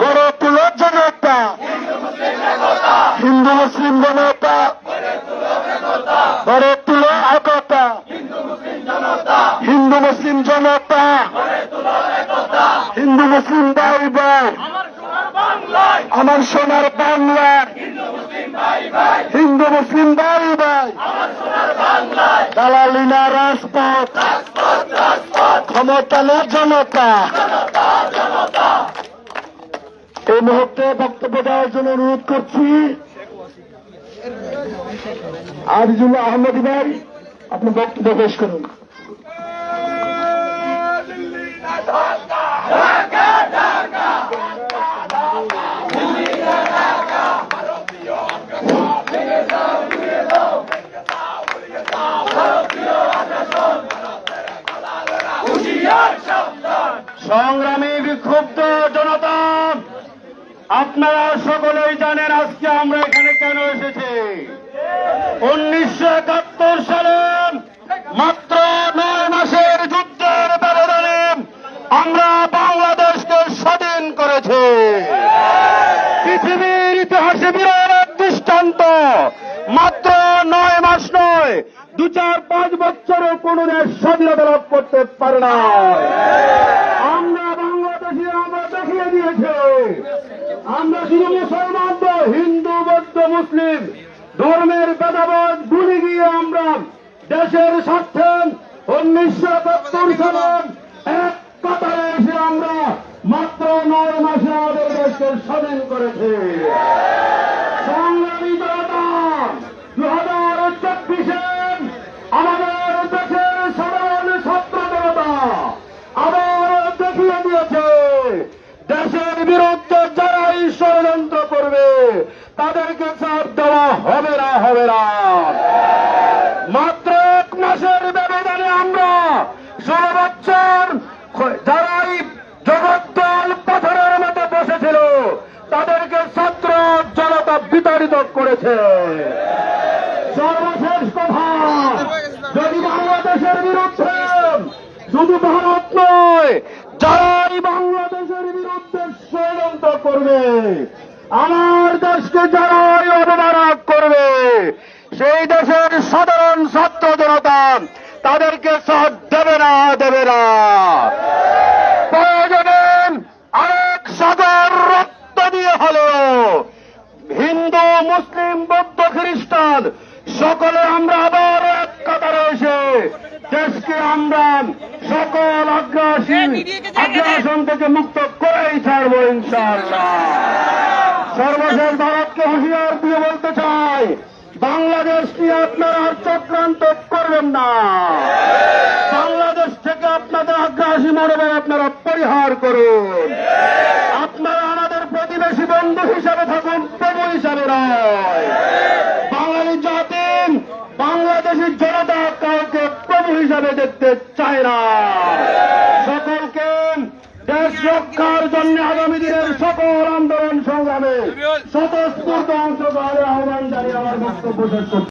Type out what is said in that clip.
গড়ে তুলো জনতা। হিন্দু মুসলিম জনতা। গড়ে তুলো একতা। হিন্দু মুসলিম জনতা। হিন্দু মুসলিম ভাই ভাই আমার সোনার বাংলার হিন্দু মুসলিম ভাই ভাই দালালিনা রাজপথ। ক্ষমতা না জনতা? এই মুহূর্তে বক্তব্য দেওয়ার জন্য অনুরোধ করছি। আরিজুল আহমদ ভাই, আপনি বক্তব্য পেশ করুন। সংগ্রামী বিক্ষুব্ধ জনতা, আপনারা সকলেই জানেন আজকে আমরা এখানে কেন এসেছি। উনিশশো একাত্তর সালে মাত্র নয় মাসের যুদ্ধের ব্যবধানে আমরা বাংলাদেশকে স্বাধীন করেছি। পৃথিবীর ইতিহাসে বিরল এক দৃষ্টান্ত, মাত্র নয় মাস নয়, দু চার পাঁচ বছরও কোন দেশ স্বাধীনতা লাভ করতে পারে না আমরা বাংলাদেশে আমরা দেখিয়ে দিয়েছে আমরা শুধু মুসলমান হিন্দু, বৌদ্ধ, মুসলিম, ধর্মের ভেদাভেদ ভুলে গিয়ে আমরা দেশের স্বার্থে উনিশশো সত্তর সালের এক কাতারে এসে আমরা মাত্র নয় মাসে আমাদের দেশকে স্বাধীন করেছি। তাদেরকে চাপ দেওয়া হবে না হবে না। মাত্র এক মাসের ব্যবধানে আমরা ষোলো বছর যারাই জগদ্দল পাথরের মতো বসেছিল, তাদেরকে ছাত্র জনতা বিতাড়িত করেছে। সর্বশেষ কথা, যদি বাংলাদেশের বিরুদ্ধে, শুধু ভারত নয়, যারাই বাংলাদেশের বিরুদ্ধে ষড়যন্ত্র করবে আমার দেশকে যারাই অবমাননা করবে। সেই দেশের সাধারণ ছাত্র জনতা তাদেরকে সাথ দেবে না দেবে না। প্রয়োজনে আরেক সাগর রক্ত দিয়ে হলেও হিন্দু মুসলিম বৌদ্ধ খ্রিস্টান সকলে আমরা আবার এক কাতারে এসে দেশকে আমরা সকল আগ্রাসী আগ্রাসন থেকে মুক্ত করেই ছাড়বো ইনশাআল্লাহ। সর্বশেষ ভারতকে হুঁশিয়ার দিয়ে বলতে চাই, বাংলাদেশ নিয়ে আপনারা আর চক্রান্ত করবেন না। বাংলাদেশ থেকে আপনাদের আগ্রাসী মনোভাব আপনারা পরিহার করুন। আপনারা আমাদের প্রতিবেশী বন্ধু হিসাবে থাকুন, প্রভু হিসাবে নয়। বাঙালি জাতি বাংলাদেশের জনতা কাউকে প্রভু হিসাবে দেখতে চায় না। রক্ষার জন্য আগামী দিনের সকল আন্দোলন সংগ্রামে স্বতঃস্ফূর্ত অংশগ্রহণের আহ্বান জানিয়ে আমার বক্তব্য শেষ